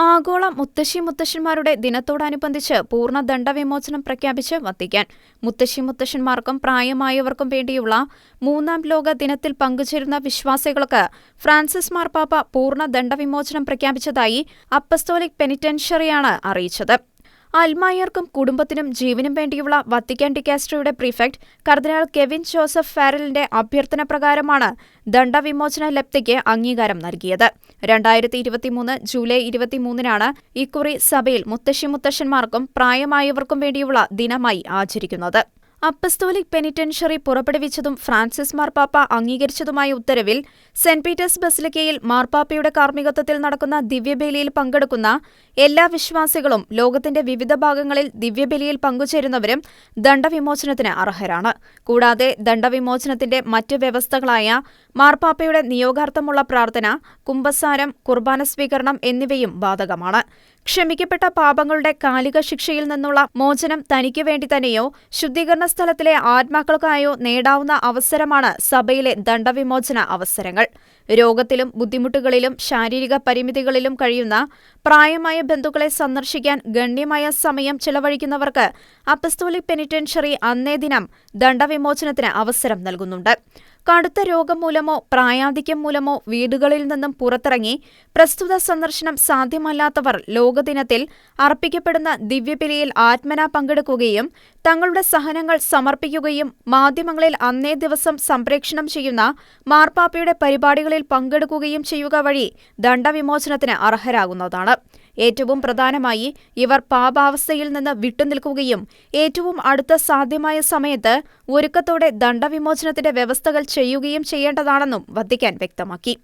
ആഗോള മുത്തശ്ശി മുത്തശ്ശന്മാരുടെ ദിനത്തോടനുബന്ധിച്ച് പൂർണ ദണ്ഡവിമോചനം പ്രഖ്യാപിച്ച് വത്തിക്കാൻ. മുത്തശ്ശി മുത്തശ്ശന്മാർക്കും പ്രായമായവർക്കും വേണ്ടിയുള്ള മൂന്നാം ലോക ദിനത്തിൽ പങ്കുചേരുന്ന വിശ്വാസികൾക്ക് ഫ്രാൻസിസ് മാർപ്പാപ്പ പൂർണ ദണ്ഡവിമോചനം പ്രഖ്യാപിച്ചതായി അപ്പസ്തോലിക് പെനിറ്റൻഷ്യറിയാണ് അറിയിച്ചത്. അൽമായർക്കും കുടുംബത്തിനും ജീവനും വേണ്ടിയുള്ള വത്തിക്കാൻ ഡിക്കാസ്ട്രയുടെ പ്രിഫെക്ട് കർദിനാൾ കെവിൻ ജോസഫ് ഫാരലിന്റെ അഭ്യർത്ഥന പ്രകാരമാണ് ദണ്ഡവിമോചന ലബ്ധിക്ക് അംഗീകാരം നൽകിയത്. രണ്ടായിരത്തി ഇരുപത്തിമൂന്ന് ജൂലൈ ഇരുപത്തിമൂന്നിനാണ് ഇക്കുറി സഭയിൽ മുത്തശ്ശി മുത്തശ്ശന്മാർക്കും പ്രായമായവർക്കും വേണ്ടിയുള്ള ദിനമായി ആചരിക്കുന്നത്. അപ്പസ്തോലിക് പെനിറ്റൻഷ്യറി പുറപ്പെടുവിച്ചതും ഫ്രാൻസിസ് മാർപ്പാപ്പ അംഗീകരിച്ചതുമായ ഉത്തരവിൽ സെന്റ് പീറ്റേഴ്സ് ബസിലിക്കയിൽ മാർപ്പാപ്പയുടെ കാർമ്മികത്വത്തിൽ നടക്കുന്ന ദിവ്യബലിയിൽ പങ്കെടുക്കുന്ന എല്ലാ വിശ്വാസികളും ലോകത്തിന്റെ വിവിധ ഭാഗങ്ങളിൽ ദിവ്യബലിയിൽ പങ്കുചേരുന്നവരും ദണ്ഡവിമോചനത്തിന് അർഹരാണ്. കൂടാതെ ദണ്ഡവിമോചനത്തിന്റെ മറ്റ് വ്യവസ്ഥകളായ മാർപ്പാപ്പയുടെ നിയോഗാർത്ഥമുള്ള പ്രാർത്ഥന കുംഭസാരം കുർബാന സ്വീകരണം എന്നിവയും ബാധകമാണ്. ക്ഷമിക്കപ്പെട്ട പാപങ്ങളുടെ കാലിക ശിക്ഷയിൽ നിന്നുള്ള മോചനം തനിക്ക് വേണ്ടി തന്നെയോ ശുദ്ധീകരണ സ്ഥലത്തിലെ ആത്മാക്കൾക്കായോ നേടാവുന്ന അവസരമാണ് സഭയിലെ ദണ്ഡവിമോചന അവസരങ്ങൾ. രോഗത്തിലും ബുദ്ധിമുട്ടുകളിലും ശാരീരിക പരിമിതികളിലും കഴിയുന്ന പ്രായമായ ബന്ധുക്കളെ സന്ദർശിക്കാൻ ഗണ്യമായ സമയം ചെലവഴിക്കുന്നവർക്ക് അപ്പസ്തോലിക് പെനിറ്റൻഷറി അന്നേ ദിനം ദണ്ഡവിമോചനത്തിന് അവസരം നൽകുന്നുണ്ട്. കടുത്ത രോഗം മൂലമോ പ്രായാധിക്യം മൂലമോ വീടുകളിൽ നിന്നും പുറത്തിറങ്ങി പ്രസ്തുത സന്ദർശനം സാധ്യമല്ലാത്തവർ ലോകദിനത്തിൽ അർപ്പിക്കപ്പെടുന്ന ദിവ്യബലിയിൽ ആത്മന പങ്കെടുക്കുകയും തങ്ങളുടെ സഹനങ്ങൾ സമർപ്പിക്കുകയും മാധ്യമങ്ങളിൽ അന്നേ ദിവസം സംപ്രേക്ഷണം ചെയ്യുന്ന മാർപ്പാപ്പയുടെ പരിപാടികളിൽ പങ്കെടുക്കുകയും ചെയ്യുക വഴി ദണ്ഡവിമോചനത്തിന് അർഹരാകുന്നതാണ്. ഏറ്റവും പ്രധാനമായി ഇവർ പാപാവസ്ഥയിൽ നിന്ന് വിട്ടുനിൽക്കുകയും ഏറ്റവും അടുത്ത സാധ്യമായ സമയത്ത് ഒരുക്കത്തോടെ ദണ്ഡവിമോചനത്തിന്റെ വ്യവസ്ഥകൾ ചെയ്യുകയും ചെയ്യേണ്ടതാണെന്നും വത്തിക്കാൻ വ്യക്തമാക്കി.